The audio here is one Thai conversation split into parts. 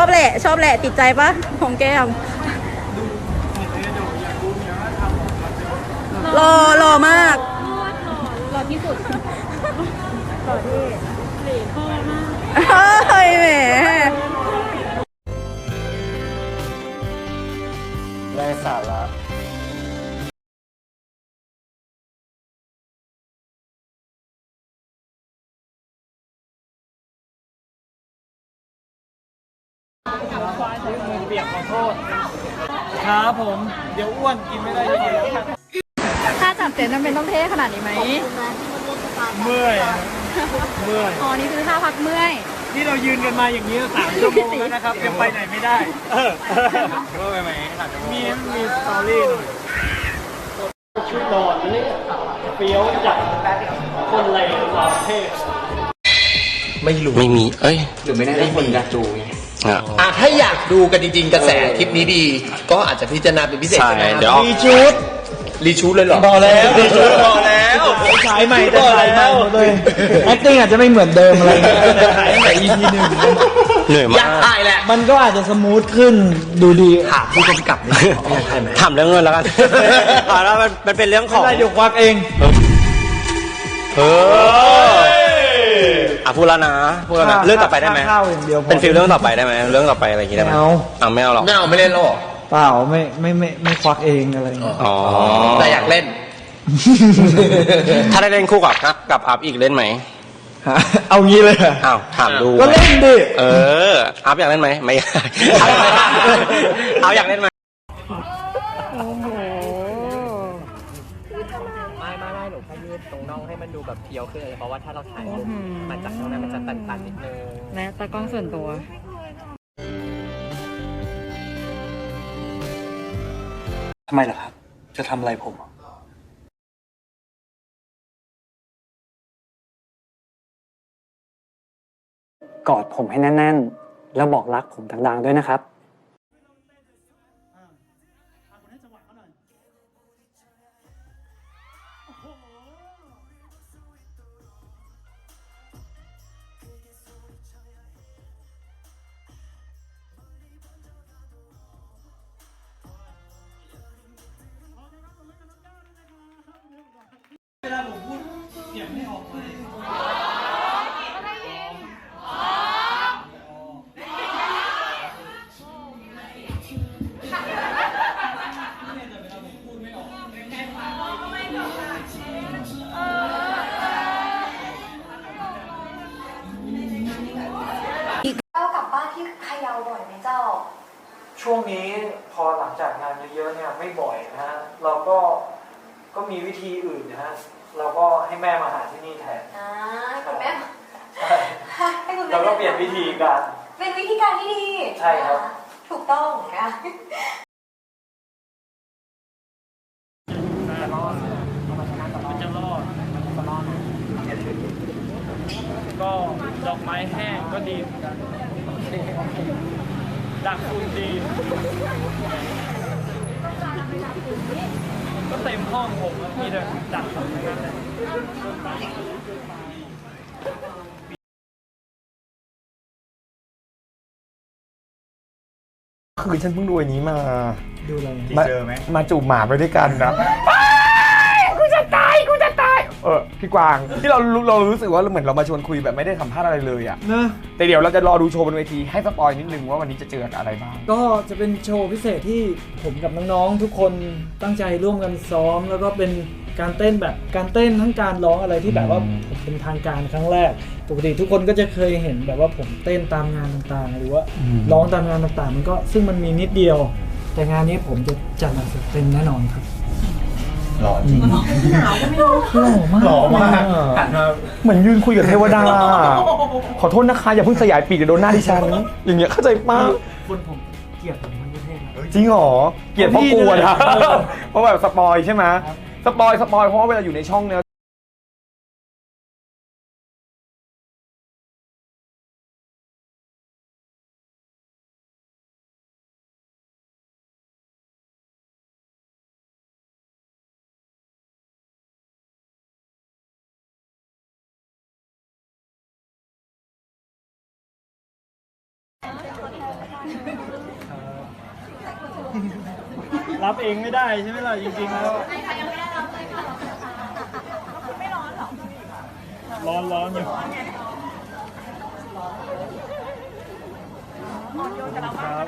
ชอบแหละ ชอบแหละ ติดใจปะของแก้มรอ เปียกขอโทษครับผม เดี๋ยวอ้วนกินไม่ได้เยอะถ้าจับเสร็จจำเป็นต้องเท่ขนาดนี้ไหม เมื่อย เมื่อย อ๋อ นี่คือท่าพักเมื่อย นี่เรายืนกันมาอย่างนี้สามชั่วโมงแล้วนะครับยังไปไหนไม่ได้ เออก็ไปไหมมีมีสตอรี่หน่อยชุดนอนนี่เฟี้ยวจากคนเลวกว่าเทพไม่รู้ไม่มี เอ้ยหรือไม่ได้คนอยากดูไง อะอะถ้าอยากดูกันจริง ๆ กระแสคลิปนี้ดี ก็อาจจะพิจารณาเป็นพิเศษใช่ก็ได้เดี๋ยว รีชูดรีชูดเลยเหรอ พอแล้วรีชูดพอแล้วฉายใหม่แต่ฉายใหม่หมดเลย acting อาจจะไม่เหมือนเดิมอะไรเงี้ยแต่ฉายตั้งแต่ EP หนึ่งเหนื่อยอมายากกถ่ายแหละ มันก็อาจจะสมูทขึ้นดูดีถามผู้กำกับนี่อยากถ่ายไหมถามเรื่องเงินแล้วกัน อ่าแล้วมันมันเป็นเรื่องของ ได้เดี๋ยวควักเอง เออ อะพูดแล้วนะพูดแล้วนะเรื่องต่อไปได้ไหมข้าวอย่างเดียวพอเป็นฟิลเรื่องต่อไปได้ไหมเรื่องต่อไปอะไรอย่างงี้ได้ไหมไม่เอา อะไม่เอาหรอกไม่เอาไม่เล่นแล้วเหรอเปล่าไม่ไม่ไม่ไม่ควักเองอะไรเงี้ยอ๋อแต่อยากเล่น ถ้าได้เล่นคู่กับกับอัพอีกเล่นไหมฮะเอางี้เลยเหรออ้าวถามดูก็เล่นดิ เอออัพอยากเล่นไหมไม่อยากเอาอยากเล่นไหมไม่ไม่ไม่หนูแค่ยืด ตรงน่องให้มันดูแบบเพียวขึ้นเลยเพราะว่าถ้าเราถ่ายมุมมาจากตรงนั้นมันจะตันๆนิดนึงและตากล้องส่วนตัว ทำไมล่ะครับ จะทำอะไรผมกอดผมให้แน่นๆ แล้วบอกรักผมดังๆด้วยนะครับ ลับบ้านที่พะเยาบ่อยไหมเจ้า ช่วงนี้พอหลังจากงานเยอะๆเนี่ยไม่บ่อยนะฮะเราก็ก็มีวิธีอื่นนะฮะเราก็ให้แม่มาหาที่นี่แทนอ่าให้คุณแม่ใช่ให้คุณแม่เราก็เปลี่ยนวิธีการ เป็นวิธีการที่ดีใช่ครับนะถูกต้องนะก็ดอกไม้แห้งก็ดีเหมือนกัน ดักคุณดีก็เต็มห้องผมอะมีแต่ดักผมทั้งนั้นเลยคือฉันเพิ่งดูอันนี้มา ดูอะไรมามาจูบหมาไปด้วยกันนะกูจะตาย กูจะตาย เออ พี่กวาง ที่เรารู้เรารู้สึกว่าเหมือนเรามาชวนคุยแบบไม่ได้สัมภาษณ์อะไรเลยอะเนอะแต่เดี๋ยวเราจะรอดูโชว์บนเวทีให้สปอยนิดนึงว่าวันนี้จะเจออะไรบ้าง ก็จะเป็นโชว์พิเศษที่ผมกับน้องๆทุกคนตั้งใจร่วมกันซ้อม แล้วก็เป็นการเต้นแบบการเต้นทั้งการร้องอะไรที่แบบว่าผมเป็นทางการครั้งแรก ปกติทุกคนก็จะเคยเห็นแบบว่าผมเต้นตามงานต่างๆ หรือว่าร้องตามงานต่างๆ มันก็ซึ่งมันมีนิดเดียว แต่งานนี้ผมจะจัดหนักเต็มแน่นอนครับ หล่อจริงหล่อมากหล่อมากเหมือนยืนคุยกับเทวดา ขอโทษนะคะอย่าเพิ่งสยายปีกเดี๋ยวโดนหน้าดิฉัน อย่างเงี้ยเข้าใจป้าคนผมเกลียดผมทั้งประเทศนะจริงเหรอเกลียดเพราะกลัวนะเพราะแบบสปอยใช่ไหมสปอยสปอยเพราะว่าเวลาอยู่ในช่องเนี่ย รับเองไม่ได้ใช่ไหมล่ะจริงๆแล้วร้อนร้อนอยู่ครับ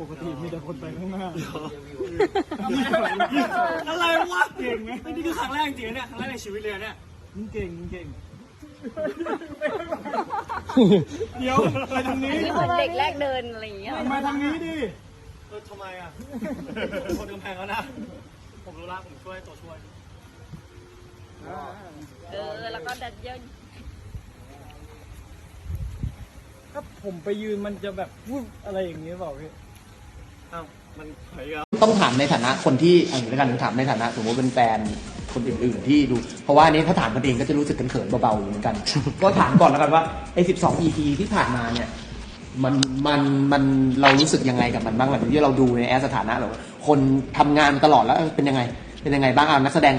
ปกติมีแต่คนไปข้างหน้า อะไรวะเก่งไหมนี่คือครั้งแรกจริงๆเนี่ยครั้งแรกในชีวิตเลยเนี่ยมึงเก่งมึงเก่ง เดี๋ยวไปทางนี้นี่เหมือนเด็กแรกเดินอะไรอย่างเงี้ย มาทางนี้ดิ เออทำไมอะคนกำแพงแล้วนะ ผมรู้ละผมช่วยตัวช่วย เออ แล้วก็ดันเยอะ ถ้าผมไปยืนมันจะแบบวุบอะไรอย่างนี้เปล่าพี่อ้าวมันถอยอะต้องถามในฐานะคนที่เอันนี้แล้วกันถามในฐานะสมมติเป็นแฟนคนอื่นๆที่ดู เพราะว่าอันนี้ถ้าถามกันเองก็จะรู้สึกเขินๆเบาๆอยู่เหมือนกัน ก็ถามก่อนแล้วกันว่าไอ้12 EP ที่ผ่านมาเนี่ย มันมันมันเรารู้สึกยังไงกับมันบ้างหลังจากที่เราดูในแอสสถานะแบบว่าคนทำงานตลอดแล้วเออเป็นยังไง เป็นยังไงบ้างอะนักแสดง